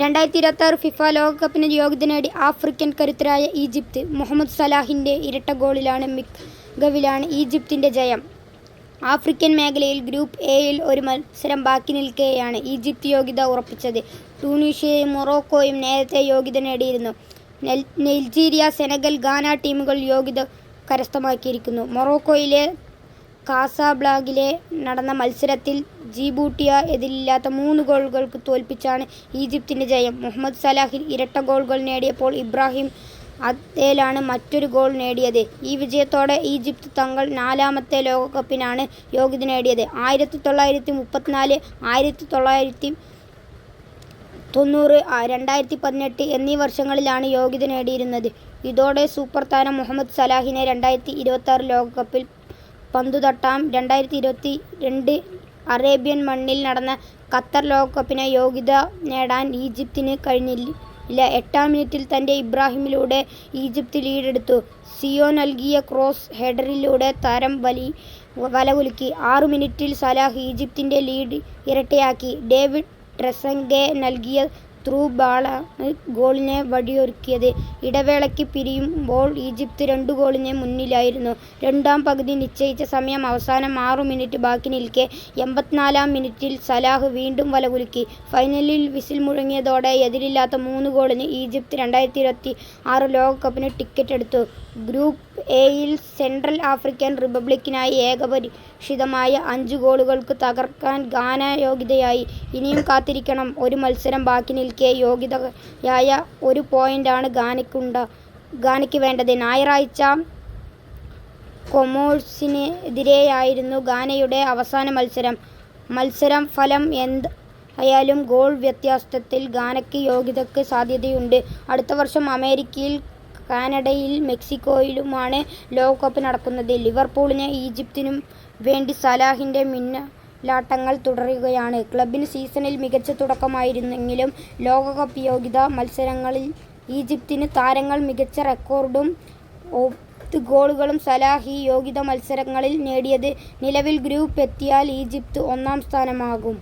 രണ്ടായിരത്തി ഇരുപത്തിയാറ് ഫിഫ ലോകകപ്പിന് യോഗ്യത നേടി ആഫ്രിക്കൻ കരുത്തരായ ഈജിപ്ത്. മുഹമ്മദ് സലാഹിന്റെ ഇരട്ട ഗോളിലാണ് മികവിലാണ് ഈജിപ്തിന്റെ ജയം. ആഫ്രിക്കൻ മേഖലയിൽ ഗ്രൂപ്പ് എയിൽ ഒരു മത്സരം ബാക്കി നിൽക്കെയാണ് ഈജിപ്ത് യോഗ്യത ഉറപ്പിച്ചത്. ട്യൂണീഷ്യയും മൊറോക്കോയും നേരത്തെ യോഗ്യത നേടിയിരുന്നു. നൈജീരിയ, സെനഗൽ, ഗാന ടീമുകൾ യോഗ്യത കരസ്ഥമാക്കിയിരിക്കുന്നു മൊറോക്കോയിലെ കാസാബ്ലാങ്കയിൽ നടന്ന മത്സരത്തിൽ ജീബൂട്ടിയ എതിരില്ലാത്ത മൂന്ന് ഗോളുകൾക്ക് തോൽപ്പിച്ചാണ് ഈജിപ്തിന്റെ ജയം. മുഹമ്മദ് സലാഹിൽ ഇരട്ട ഗോളുകൾ നേടിയപ്പോൾ ഇബ്രാഹിം അദ്ദേഹാണ് മറ്റൊരു ഗോൾ നേടിയത്. ഈ വിജയത്തോടെ ഈജിപ്ത് തങ്ങൾ നാലാമത്തെ ലോകകപ്പിനാണ് യോഗ്യത നേടിയത്. ആയിരത്തി തൊള്ളായിരത്തി മുപ്പത്തിനാല്, ആയിരത്തി തൊള്ളായിരത്തി തൊണ്ണൂറ്, രണ്ടായിരത്തി പതിനെട്ട് എന്നീ വർഷങ്ങളിലാണ് യോഗ്യത നേടിയിരുന്നത്. ഇതോടെ സൂപ്പർ താരം മുഹമ്മദ് സലാഹിനെ രണ്ടായിരത്തി ഇരുപത്തിയാറ് ലോകകപ്പിൽ പന്തുതട്ടാം. രണ്ടായിരത്തി ഇരുപത്തി രണ്ട് അറേബ്യൻ മണ്ണിൽ നടന്ന ഖത്തർ ലോകകപ്പിന് യോഗ്യത നേടാൻ ഈജിപ്തിന് കഴിഞ്ഞില്ല. എട്ടാം മിനിറ്റിൽ തന്റെ ഇബ്രാഹിമിലൂടെ ഈജിപ്ത് ലീഡെടുത്തു. സിയോ നൽകിയ ക്രോസ് ഹെഡറിലൂടെ താരം വലകുലുക്കി. ആറു മിനിറ്റിൽ സലാഹ് ഈജിപ്തിന്റെ ലീഡ് ഇരട്ടയാക്കി ഡേവിഡ് ട്രെസങ്കെ നൽകിയ ത്രൂ ബോളാണ് ഗോളിന് വഴിയൊരുക്കിയത്. ഇടവേളയ്ക്ക് പിരിയുമ്പോൾ ഈജിപ്ത് രണ്ട് ഗോളിന് മുന്നിലായിരുന്നു. രണ്ടാം പകുതി നിശ്ചയിച്ച സമയം അവസാനം ആറു മിനിറ്റ് ബാക്കി നിൽക്കെ എൺപത്തിനാലാം മിനിറ്റിൽ സലാഹ് വീണ്ടും വലകുലുക്കി. ഫൈനലിൽ വിസിൽ മുഴങ്ങിയതോടെ എതിരില്ലാത്ത മൂന്ന് ഗോളിന് ഈജിപ്ത് രണ്ടായിരത്തി ഇരുപത്തി ആറ് ലോകകപ്പിന് ടിക്കറ്റ് എടുത്തു ഗ്രൂപ്പ് എയിൽ സെൻട്രൽ ആഫ്രിക്കൻ റിപ്പബ്ലിക്കിനായി ഏകപരിഷിതമായ അഞ്ച് ഗോളുകൾക്ക് തകർക്കാൻ ഗാന യോഗ്യതയായി. ഇനിയും കാത്തിരിക്കണം. ഒരു മത്സരം ബാക്കി നിൽക്കെ യോഗ്യതയായ ഒരു പോയിന്റാണ് ഗാനയ്ക്ക് വേണ്ടത്. ഞായറാഴ്ച കൊമോഴ്സിനെതിരെയായിരുന്നു ഗാനയുടെ അവസാന മത്സരം. മത്സരം ഫലം എന്തായാലും ഗോൾ വ്യത്യാസത്തിൽ ഗാനയ്ക്ക് യോഗ്യതയ്ക്ക് സാധ്യതയുണ്ട്. അടുത്ത വർഷം അമേരിക്കയിലും കാനഡയിലും മെക്സിക്കോയിലുമാണ് ലോകകപ്പ് നടക്കുന്നത്. ലിവർപൂളിന് ഈജിപ്തിനും വേണ്ടി സലാഹിന്റെ മിന്നലാട്ടങ്ങൾ തുടരുകയാണ്. ക്ലബിന് സീസണിൽ മികച്ച തുടക്കമായിരുന്നെങ്കിലും ലോകകപ്പ് യോഗ്യതാ മത്സരങ്ങളിൽ ഈജിപ്തിന് താരങ്ങൾ മികച്ച റെക്കോർഡും ഒത്ത് ഗോളുകളും സലാഹ് യോഗ്യതാ മത്സരങ്ങളിൽ നേടിയത് നിലവിൽ ഗ്രൂപ്പ് എത്തിയാൽ ഈജിപ്ത് ഒന്നാം സ്ഥാനമാകും.